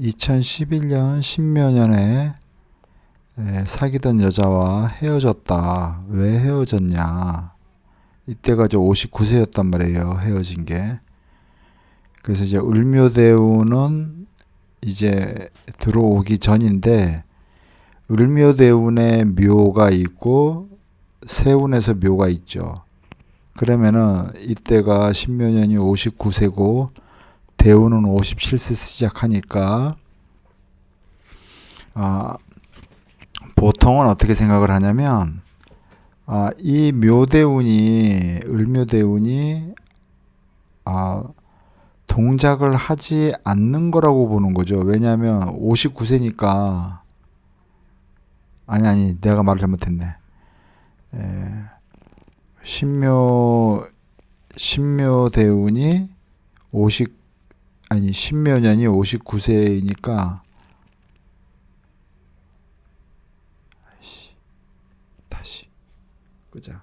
2011년 신묘년에 에, 사귀던 여자와 헤어졌다. 왜 헤어졌냐? 이때가 저 59세였단 말이에요. 헤어진 게. 그래서 이제 을묘대운은 이제 들어오기 전인데 을묘대운에 묘가 있고 세운에서 묘가 있죠. 그러면은 이때가 신묘년이 59세고 대운은 57세 시작하니까 아 보통은 어떻게 생각을 하냐면 아, 이 묘대운이 을묘대운이 아, 동작을 하지 않는 거라고 보는 거죠. 왜냐하면 59세니까 아니 아니 내가 말을 잘못했네. 에, 신묘 신묘 대운이 50 아니 신묘년이 59세이니까 다시 끄자.